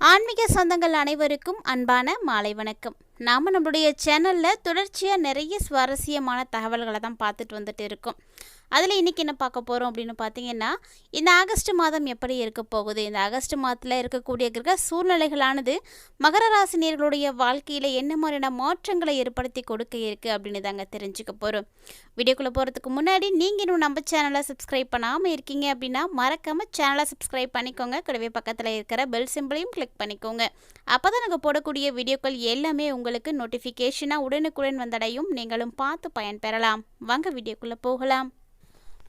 ஆன்மீக சொந்தங்கள் அனைவருக்கும் அன்பான மாலை வணக்கம். நாம் நம்மளுடைய சேனலில் தொடர்ச்சியாக நிறைய சுவாரஸ்யமான தகவல்களை தான் பார்த்துட்டு வந்துட்டு இருக்கோம். அதில் இன்றைக்கி என்ன பார்க்க போகிறோம் அப்படின்னு பார்த்தீங்கன்னா இந்த ஆகஸ்ட் மாதம் எப்படி இருக்க போகுது? இந்த ஆகஸ்ட் மாதத்தில் இருக்கக்கூடிய கிரக சூழ்நிலைகளானது மகர ராசினியர்களுடைய வாழ்க்கையில் என்ன மாதிரியான மாற்றங்களை ஏற்படுத்தி கொடுக்க இருக்குது அப்படின்னு தாங்க தெரிஞ்சுக்க போகிறோம் வீடியோக்குள்ளே போகிறதுக்கு முன்னாடி நீங்கள் இன்னும் நம்ம சேனலை சப்ஸ்கிரைப் பண்ணாமல் இருக்கீங்க அப்படின்னா மறக்காமல் சேனலை சப்ஸ்கிரைப் பண்ணிக்கோங்க. கூடவே பக்கத்தில் இருக்கிற பெல் சிம்பிளையும் கிளிக் பண்ணிக்கோங்க. அப்போ தான் நாங்கள் போடக்கூடிய வீடியோக்கள் எல்லாமே உங்களுக்கு நோட்டிஃபிகேஷனாக உடனுக்குடன் வந்தடையும். நீங்களும் பார்த்து பயன்பெறலாம். வாங்க வீடியோக்குள்ளே போகலாம்.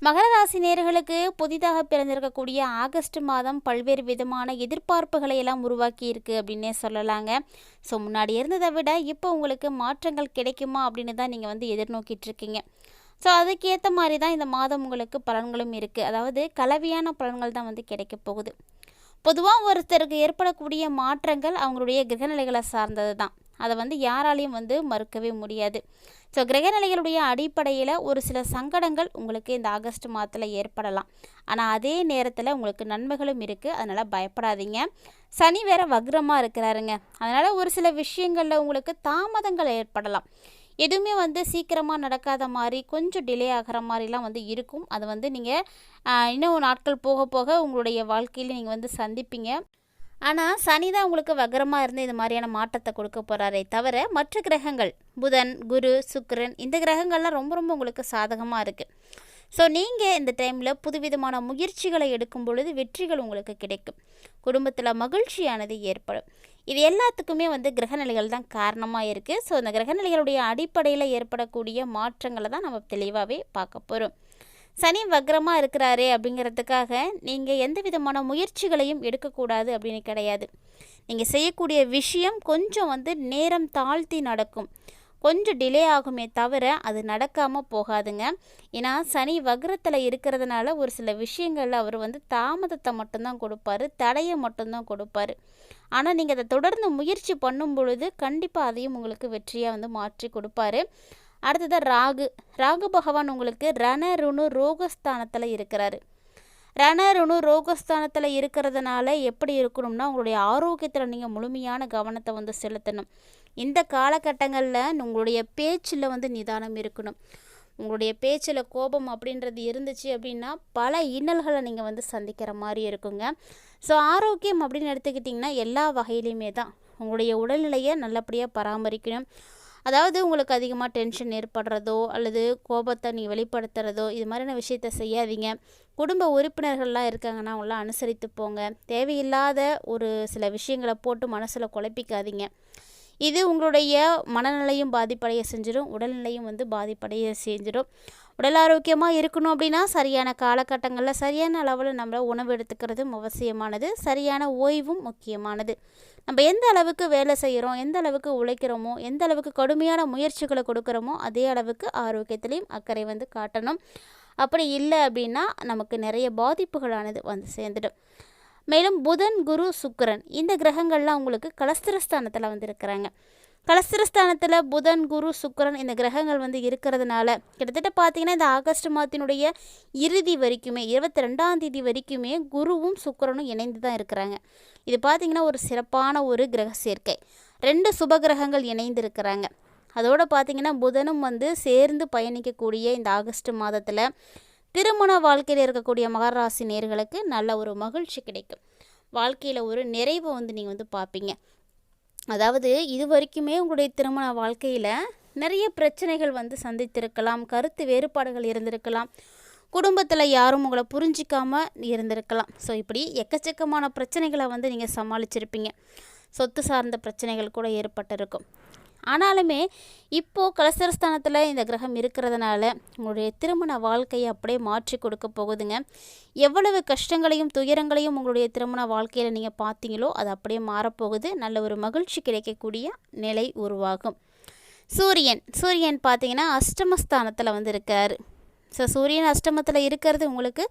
மகர ராசி நேர்களுக்கு புதிதாக பிறந்திருக்கக்கூடிய ஆகஸ்ட் மாதம் பல்வேறு விதமான எதிர்பார்ப்புகளை எல்லாம் உருவாக்கி இருக்கு அப்படின்னே சொல்லலாங்க. ஸோ முன்னாடி இருந்ததை விட இப்போ உங்களுக்கு மாற்றங்கள் கிடைக்குமா அப்படின்னு தான் நீங்கள் வந்து எதிர்நோக்கிட்டு இருக்கீங்க. ஸோ அதுக்கேற்ற மாதிரி தான் இந்த மாதம் உங்களுக்கு பலன்களும் இருக்குது அதாவது கலவையான பலன்கள் தான் வந்து கிடைக்க போகுது. பொதுவாக ஒருத்தருக்கு ஏற்படக்கூடிய மாற்றங்கள் அவங்களுடைய கிரகநிலைகளை சார்ந்தது தான். அதை வந்து யாராலையும் வந்து மறுக்கவே முடியாது. ஸோ கிரகநிலைகளுடைய அடிப்படையில் ஒரு சில சங்கடங்கள் உங்களுக்கு இந்த ஆகஸ்ட் மாதத்தில் ஏற்படலாம். ஆனால் அதே நேரத்தில் உங்களுக்கு நன்மைகளும் இருக்குது அதனால் பயப்படாதீங்க. சனி வேற வக்ரமாக இருக்கிறாருங்க. அதனால் ஒரு சில விஷயங்களில் உங்களுக்கு தாமதங்கள் ஏற்படலாம். எதுவுமே வந்து சீக்கிரமாக நடக்காத மாதிரி கொஞ்சம் டிலே ஆகிற மாதிரிலாம் வந்து இருக்கும். அது வந்து நீங்கள் இன்னும் நாட்கள் போக போக உங்களுடைய வாழ்க்கையில் நீங்கள் வந்து சந்திப்பீங்க. ஆனால் சனி தான் உங்களுக்கு வக்கரமாக இருந்து இந்த மாதிரியான மாற்றத்தை கொடுக்க போகிறாரே தவிர மற்ற கிரகங்கள் புதன் குரு சுக்கரன் இந்த கிரகங்கள்லாம் ரொம்ப ரொம்ப உங்களுக்கு சாதகமாக இருக்குது ஸோ நீங்கள் இந்த டைமில் புதுவிதமான முயற்சிகளை எடுக்கும் பொழுது வெற்றிகள் உங்களுக்கு கிடைக்கும். குடும்பத்தில் மகிழ்ச்சியானது ஏற்படும். இது எல்லாத்துக்குமே வந்து கிரகநிலைகள் தான் காரணமாக இருக்குது ஸோ அந்த கிரகநிலைகளுடைய அடிப்படையில் ஏற்படக்கூடிய மாற்றங்களை தான் நம்ம தெளிவாகவே பார்க்க போகிறோம் சனி வக்ரமாக இருக்கிறாரே அப்படிங்கிறதுக்காக நீங்கள் எந்த விதமான முயற்சிகளையும் எடுக்கக்கூடாது அப்படின்னு கிடையாது. நீங்கள் செய்யக்கூடிய விஷயம் கொஞ்சம் வந்து நேரம் தாழ்த்தி நடக்கும். கொஞ்சம் டிலே ஆகுமே தவிர அது நடக்காமல் போகாதுங்க. ஏன்னா சனி வக்ரத்தில் இருக்கிறதுனால ஒரு சில விஷயங்களில் அவர் வந்து தாமதத்தை மட்டும்தான் கொடுப்பாரு தடையை மட்டும்தான் கொடுப்பாரு. ஆனால் நீங்கள் அதை தொடர்ந்து முயற்சி பண்ணும் பொழுது கண்டிப்பாக அதையும் உங்களுக்கு வெற்றியாக வந்து மாற்றி கொடுப்பாரு. அடுத்தது ராகு. ராகு பகவான் உங்களுக்கு ரணருணு ரோகஸ்தானத்தில் இருக்கிறாரு. ரணருணு ரோகஸ்தானத்தில் இருக்கிறதுனால எப்படி இருக்கணும்னா உங்களுடைய ஆரோக்கியத்தில் நீங்கள் முழுமையான கவனத்தை வந்து செலுத்தணும். இந்த காலகட்டங்களில் உங்களுடைய பேச்சில் வந்து நிதானம் இருக்கணும். உங்களுடைய பேச்சில் கோபம் அப்படின்றது இருந்துச்சு அப்படின்னா பல இன்னல்களை நீங்கள் வந்து சந்திக்கிற மாதிரி இருக்குங்க. ஸோ ஆரோக்கியம் அப்படின்னு எடுத்துக்கிட்டிங்கன்னா எல்லா வகையிலையுமே தான். உங்களுடைய உடல்நிலையை நல்லபடியாக பராமரிக்கணும். அதாவது உங்களுக்கு அதிகமாக டென்ஷன் ஏற்படுறதோ அல்லது கோபத்தை நீங்கள் வெளிப்படுத்துகிறதோ இது மாதிரியான விஷயத்த செய்யாதீங்க. குடும்ப உறுப்பினர்கள்லாம் இருக்காங்கன்னா அவங்களாம் அனுசரித்து போங்க. தேவையில்லாத ஒரு சில விஷயங்களை போட்டு மனசில் குழப்பிக்காதீங்க. இது உங்களுடைய மனநிலையும் பாதிப்படைய செஞ்சிடும் உடல்நிலையும் வந்து பாதிப்படைய செஞ்சிடும் உடல் ஆரோக்கியமாக இருக்கணும் அப்படின்னா சரியான காலகட்டங்களில் சரியான அளவில் நம்ம உணவு எடுத்துக்கிறதும் அவசியமானது. சரியான ஓய்வும் முக்கியமானது. நம்ம எந்த அளவுக்கு வேலை செய்கிறோம் எந்த அளவுக்கு உழைக்கிறோமோ எந்த அளவுக்கு கடுமையான முயற்சிகளை கொடுக்குறோமோ அதே அளவுக்கு ஆரோக்கியத்திலையும் அக்கறை வந்து காட்டணும். அப்படி இல்லை அப்படின்னா நமக்கு நிறைய பாதிப்புகளானது வந்து சேர்ந்துடும். மேலும் புதன் குரு சுக்கரன் இந்த கிரகங்கள்லாம் உங்களுக்கு கலஸ்திரஸ்தானத்தில் வந்து இருக்கிறாங்க. கலஸ்திரஸ்தானத்தில் புதன் குரு சுக்கரன் இந்த கிரகங்கள் வந்து இருக்கிறதுனால கிட்டத்தட்ட பார்த்தீங்கன்னா இந்த ஆகஸ்ட் மாதத்தினுடைய இறுதி வரைக்குமே இருபத்தி ரெண்டாம் தேதி வரைக்குமே குருவும் சுக்கரனும் இணைந்து தான் இருக்கிறாங்க. இது பார்த்திங்கன்னா ஒரு சிறப்பான ஒரு கிரக சேர்க்கை. ரெண்டு சுப கிரகங்கள் இணைந்து இருக்கிறாங்க அதோடு பார்த்திங்கன்னா புதனும் வந்து சேர்ந்து பயணிக்கக்கூடிய இந்த ஆகஸ்ட் மாதத்தில் திருமண வாழ்க்கையில் இருக்கக்கூடிய மகராசி நேர்களுக்கு நல்ல ஒரு மகிழ்ச்சி கிடைக்கும். வாழ்க்கையில் ஒரு நிறைவை வந்து நீங்கள் வந்து பார்ப்பீங்க அதாவது இது வரைக்குமே உங்களுடைய திருமண வாழ்க்கையில் நிறைய பிரச்சனைகள் வந்து சந்தித்திருக்கலாம் கருத்து வேறுபாடுகள் இருந்திருக்கலாம். குடும்பத்தில் யாரும் உங்களை புரிஞ்சிக்காமல் இருந்திருக்கலாம். ஸோ இப்படி எக்கச்சக்கமான பிரச்சனைகளை வந்து நீங்கள் சமாளிச்சிருப்பீங்க. சொத்து சார்ந்த பிரச்சனைகள் கூட ஏற்பட்டிருக்கும். ஆனாலுமே இப்போது கலசரஸ்தானத்தில் இந்த கிரகம் இருக்கிறதுனால உங்களுடைய திருமண வாழ்க்கையை அப்படியே மாற்றி கொடுக்க போகுதுங்க. எவ்வளவு கஷ்டங்களையும் துயரங்களையும் உங்களுடைய திருமண வாழ்க்கையில் நீங்கள் பார்த்தீங்களோ அது அப்படியே மாறப்போகுது. நல்ல ஒரு மகிழ்ச்சி கிடைக்கக்கூடிய நிலை உருவாகும். சூரியன். சூரியன் பார்த்தீங்கன்னா அஷ்டமஸ்தானத்தில் வந்து இருக்கார் ஸோ சூரியன் அஷ்டமத்தில் இருக்கிறது உங்களுக்கு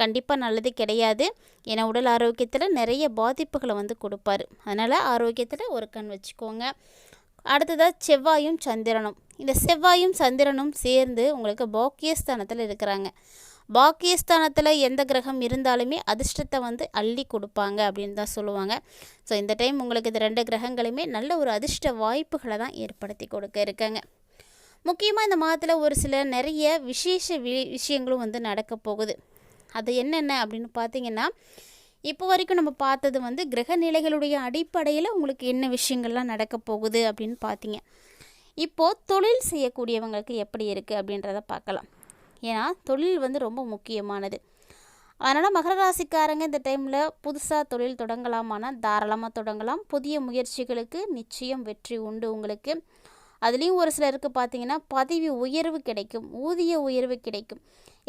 கண்டிப்பாக நல்லது கிடையாது. ஏன்னா உடல் ஆரோக்கியத்தில் நிறைய பாதிப்புகளை வந்து கொடுப்பாரு. அதனால் ஆரோக்கியத்தில் ஒரு கண் வச்சுக்கோங்க. அடுத்ததாக செவ்வாயும் சந்திரனும். இந்த செவ்வாயும் சந்திரனும் சேர்ந்து உங்களுக்கு பாக்கியஸ்தானத்தில் இருக்கிறாங்க. பாக்கியஸ்தானத்தில் எந்த கிரகம் இருந்தாலுமே அதிர்ஷ்டத்தை வந்து அள்ளி கொடுப்பாங்க அப்படின்னு தான் சொல்லுவாங்க. ஸோ இந்த டைம் உங்களுக்கு இது ரெண்டு கிரகங்களுமே நல்ல ஒரு அதிர்ஷ்ட வாய்ப்புகளை தான் ஏற்படுத்தி கொடுக்க இருக்காங்க. முக்கியமாக இந்த மாதத்தில் ஒரு சில நிறைய விசேஷ வி விஷயங்களும் வந்து நடக்க போகுது. அது என்னென்ன அப்படின்னு பார்த்தீங்கன்னா இப்போ வரைக்கும் நம்ம பார்த்தது வந்து கிரக நிலைகளுடைய அடிப்படையில் உங்களுக்கு என்ன விஷயங்கள்லாம் நடக்க போகுது அப்படின்னு பார்த்தீங்க. இப்போது தொழில் செய்யக்கூடியவங்களுக்கு எப்படி இருக்குது அப்படின்றத பார்க்கலாம். ஏன்னா தொழில் வந்து ரொம்ப முக்கியமானது. அதனால் மகர ராசிக்காரங்க இந்த டைமில் புதுசாக தொழில் தொடங்கலாமானால் தாராளமாக தொடங்கலாம். புதிய முயற்சிகளுக்கு நிச்சயம் வெற்றி உண்டு உங்களுக்கு. அதுலேயும் ஒரு சிலருக்கு பார்த்தீங்கன்னா பதவி உயர்வு கிடைக்கும் ஊதிய உயர்வு கிடைக்கும்.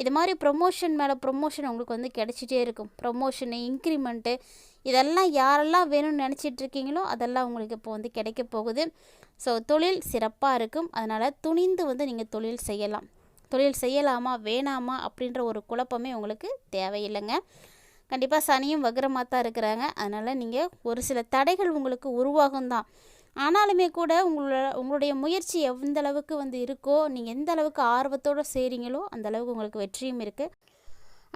இது மாதிரி ப்ரொமோஷன் மேலே ப்ரொமோஷன் உங்களுக்கு வந்து கிடைச்சிட்டே இருக்கும். ப்ரொமோஷனு இன்க்ரிமெண்ட்டு இதெல்லாம் யாரெல்லாம் வேணும்னு நினச்சிட்டு இருக்கீங்களோ அதெல்லாம் உங்களுக்கு இப்போ வந்து கிடைக்க போகுது. ஸோ தொழில் சிறப்பாக இருக்கும். அதனால் துணிந்து வந்து நீங்கள் தொழில் செய்யலாம். தொழில் செய்யலாமா வேணாமா அப்படின்ற ஒரு குழப்பமே உங்களுக்கு தேவையில்லைங்க. கண்டிப்பாக சனியும் வக்ரமாக தான் இருக்கிறாங்க. அதனால் நீங்கள் ஒரு சில தடைகள் உங்களுக்கு உருவாகும் தான் ஆனாலுமே கூட உங்களோட உங்களுடைய முயற்சி எந்த அளவுக்கு வந்து இருக்கோ நீங்கள் எந்த அளவுக்கு ஆர்வத்தோடு செய்கிறீங்களோ அந்த அளவுக்கு உங்களுக்கு வெற்றியும் இருக்குது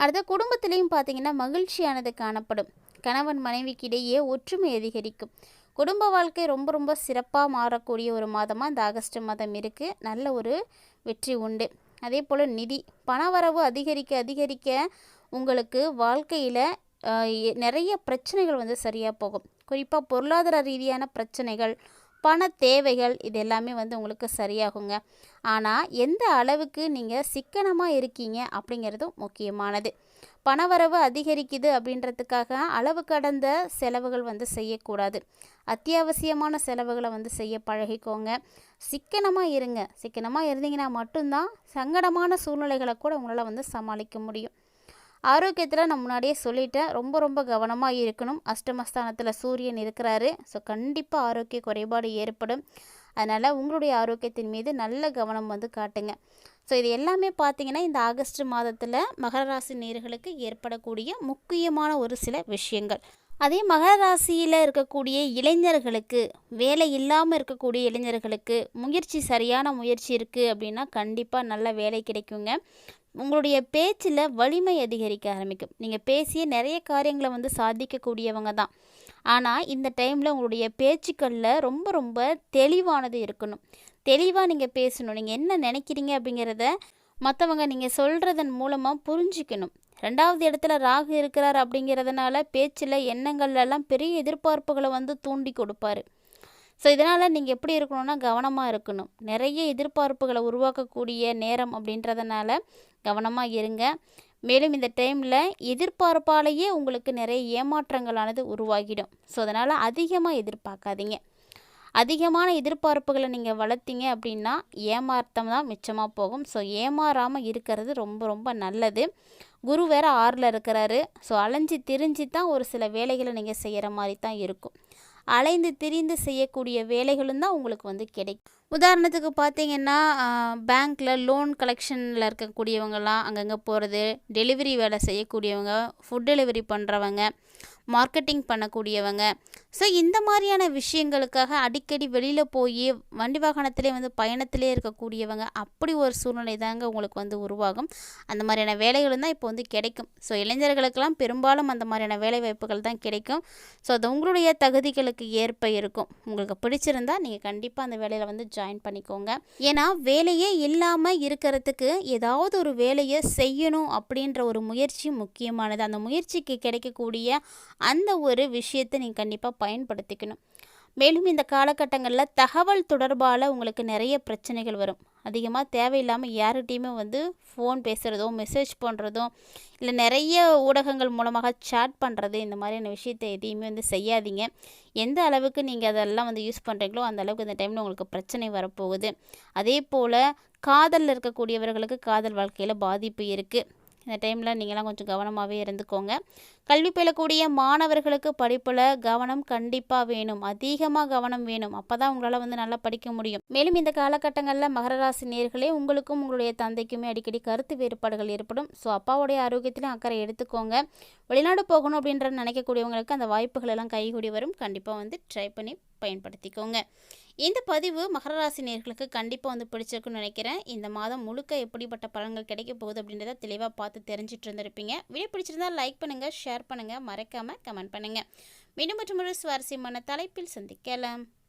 அடுத்த குடும்பத்திலையும் பார்த்தீங்கன்னா மகிழ்ச்சியானது காணப்படும். கணவன் மனைவிக்கு இடையே ஒற்றுமை அதிகரிக்கும். குடும்ப வாழ்க்கை ரொம்ப ரொம்ப சிறப்பாக மாறக்கூடிய ஒரு மாதமாக இந்த ஆகஸ்ட் மாதம் இருக்குது நல்ல ஒரு வெற்றி உண்டு. அதே போல் நிதி. பணவரவு அதிகரிக்க அதிகரிக்க உங்களுக்கு வாழ்க்கையில் நிறைய பிரச்சனைகள் வந்து சரியாக போகும். குறிப்பாக பொருளாதார ரீதியான பிரச்சனைகள் பண தேவைகள் இது எல்லாமே வந்து உங்களுக்கு சரியாகுங்க. ஆனால் எந்த அளவுக்கு நீங்கள் சிக்கனமாக இருக்கீங்க அப்படிங்கிறதும் முக்கியமானது. பணவரவு அதிகரிக்குது அப்படின்றதுக்காக அளவு கடந்த செலவுகள் வந்து செய்யக்கூடாது. அத்தியாவசியமான செலவுகளை வந்து செய்ய பழகிக்கோங்க. சிக்கனமாக இருங்க. சிக்கனமாக இருந்தீங்கன்னா மட்டும்தான் சங்கடமான சூழ்நிலைகளை கூட உங்களால் வந்து சமாளிக்க முடியும். ஆரோக்கியத்தில் நான் முன்னாடியே சொல்லிட்டேன். ரொம்ப ரொம்ப கவனமாக இருக்கணும். அஷ்டமஸ்தானத்தில் சூரியன் இருக்கிறாரு. ஸோ கண்டிப்பாக ஆரோக்கிய குறைபாடு ஏற்படும். அதனால் உங்களுடைய ஆரோக்கியத்தின் மீது நல்ல கவனம் வந்து காட்டுங்க. ஸோ இது எல்லாமே பார்த்தீங்கன்னா இந்த ஆகஸ்ட் மாதத்தில் மகர ராசி நேர்களுக்கு ஏற்படக்கூடிய முக்கியமான ஒரு சில விஷயங்கள். அதே மகர ராசியில் இருக்கக்கூடிய இளைஞர்களுக்கு வேலை இல்லாமல் இருக்கக்கூடிய இளைஞர்களுக்கு முயற்சி சரியான முயற்சி இருக்குது அப்படின்னா கண்டிப்பாக நல்ல வேலை கிடைக்குங்க. உங்களுடைய பேச்சில் வலிமை அதிகரிக்க ஆரம்பிக்கும். நீங்கள் பேசிய நிறைய காரியங்களை வந்து சாதிக்கக்கூடியவங்க தான். ஆனால் இந்த டைமில் உங்களுடைய பேச்சுக்களில் ரொம்ப ரொம்ப தெளிவானது இருக்கணும். தெளிவாக நீங்கள் பேசணும். நீங்கள் என்ன நினைக்கிறீங்க அப்படிங்கிறத மற்றவங்க நீங்கள் சொல்கிறதன் மூலமாக புரிஞ்சிக்கணும். ரெண்டாவது இடத்துல ராகு இருக்கிறார் அப்படிங்கிறதுனால பேச்சில் எண்ணங்கள்லாம் பெரிய எதிர்பார்ப்புகளை வந்து தூண்டி கொடுப்பாரு. ஸோ இதனால் நீங்கள் எப்படி இருக்கணும்னா கவனமாக இருக்கணும். நிறைய எதிர்பார்ப்புகளை உருவாக்கக்கூடிய நேரம் அப்படின்றதுனால கவனமாக இருங்க. மேலும் இந்த டைமில் எதிர்பார்ப்பாலேயே உங்களுக்கு நிறைய ஏமாற்றங்களானது உருவாகிடும். ஸோ அதனால் அதிகமாக எதிர்பார்க்காதீங்க. அதிகமான எதிர்பார்ப்புகளை நீங்கள் வளர்த்தீங்க அப்படின்னா ஏமாற்றம் தான் மிச்சமாக போகும். ஸோ ஏமாறாமல் இருக்கிறது ரொம்ப ரொம்ப நல்லது. குரு வேறு ஆறில் இருக்கிறாரு. ஸோ அலைஞ்சி திரிஞ்சு தான் ஒரு சில வேலைகளை நீங்கள் செய்கிற மாதிரி தான் இருக்கும். அலைந்து திரிந்து செய்யக்கூடிய வேலைகளும் தான் உங்களுக்கு வந்து கிடைக்கும். உதாரணத்துக்கு பார்த்தீங்கன்னா பேங்க்கில் லோன் கலெக்ஷனில் இருக்கக்கூடியவங்கலாம் அங்கங்கே போகிறது டெலிவரி வேலை செய்யக்கூடியவங்க ஃபுட் டெலிவரி பண்ணுறவங்க மார்க்கெட்டிங் பண்ணக்கூடியவங்க. ஸோ இந்த மாதிரியான விஷயங்களுக்காக அடிக்கடி வெளியில் போய் வண்டி வாகனத்திலே வந்து பயணத்திலே இருக்கக்கூடியவங்க அப்படி ஒரு சூழ்நிலை தாங்க உங்களுக்கு வந்து உருவாகும். அந்த மாதிரியான வேலைகளும் தான் இப்போ வந்து கிடைக்கும். ஸோ இளைஞர்களுக்கெல்லாம் பெரும்பாலும் அந்த மாதிரியான வேலை வாய்ப்புகள் தான் கிடைக்கும். ஸோ அது உங்களுடைய தகுதிகளுக்கு ஏற்ப இருக்கும். உங்களுக்கு பிடிச்சிருந்தா நீங்கள் கண்டிப்பாக அந்த வேலையில் வந்து ஜாயின் பண்ணிக்கோங்க. ஏன்னா வேலையே இல்லாமல் இருக்கிறதுக்கு ஏதாவது ஒரு வேலையை செய்யணும் அப்படின்ற ஒரு முயற்சி முக்கியமானது. அந்த முயற்சிக்கு கிடைக்கக்கூடிய அந்த ஒரு விஷயத்தை நீங்கள் கண்டிப்பாக பயன்படுத்திக்கணும். மேலும் இந்த காலகட்டங்களில் தகவல் தொடர்பால் உங்களுக்கு நிறைய பிரச்சனைகள் வரும். அதிகமாக தேவையில்லாமல் யார்கிட்டையுமே வந்து ஃபோன் பேசுகிறதோ மெசேஜ் பண்ணுறதோ இல்லை நிறைய ஊடகங்கள் மூலமாக சேட் பண்ணுறது இந்த மாதிரியான விஷயத்தை எதையுமே வந்து செய்யாதீங்க. எந்த அளவுக்கு நீங்கள் அதெல்லாம் வந்து யூஸ் பண்ணுறீங்களோ அந்த அளவுக்கு இந்த டைமில் உங்களுக்கு பிரச்சனை வரப்போகுது. அதே போல் காதலில் இருக்கக்கூடியவர்களுக்கு காதல் வாழ்க்கையில் பாதிப்பு இருக்குது இந்த டைமில் நீங்களாம் கொஞ்சம் கவனமாகவே இருந்துக்கோங்க. கல்வி பயிலக்கூடிய மாணவர்களுக்கு படிப்பில் கவனம் கண்டிப்பாக வேணும். அதிகமாக கவனம் வேணும். அப்போ தான் உங்களால் வந்து நல்லா படிக்க முடியும். மேலும் இந்த காலகட்டங்களில் மகர ராசி நேர்களே உங்களுக்கும் உங்களுடைய தந்தைக்குமே அடிக்கடி கருத்து வேறுபாடுகள் ஏற்படும். ஸோ அப்பாவுடைய ஆரோக்கியத்திலும் அக்கறை எடுத்துக்கோங்க. வெளிநாடு போகணும் அப்படின்ற நினைக்கக்கூடியவங்களுக்கு அந்த வாய்ப்புகள் எல்லாம் கைகூடி வரும். கண்டிப்பாக வந்து ட்ரை பண்ணி பயன்படுத்திக்கோங்க. இந்த பதிவு மகர ராசி நேர்களுக்கு கண்டிப்பாக வந்து பிடிச்சிருக்குன்னு நினைக்கிறேன். இந்த மாதம் முழுக்க எப்படிப்பட்ட பலன்கள் கிடைக்க போகுது அப்படின்றத தெளிவாக பார்த்து தெரிஞ்சிட்டு இருந்திருப்பீங்க. வீடியோ பிடிச்சிருந்தா லைக் பண்ணுங்கள் ஷேர் பண்ணுங்கள் மறக்காமல் கமெண்ட் பண்ணுங்கள் மீண்டும் மற்றும் ஒரு சுவாரஸ்யமான தலைப்பில் சந்திக்கலாம்.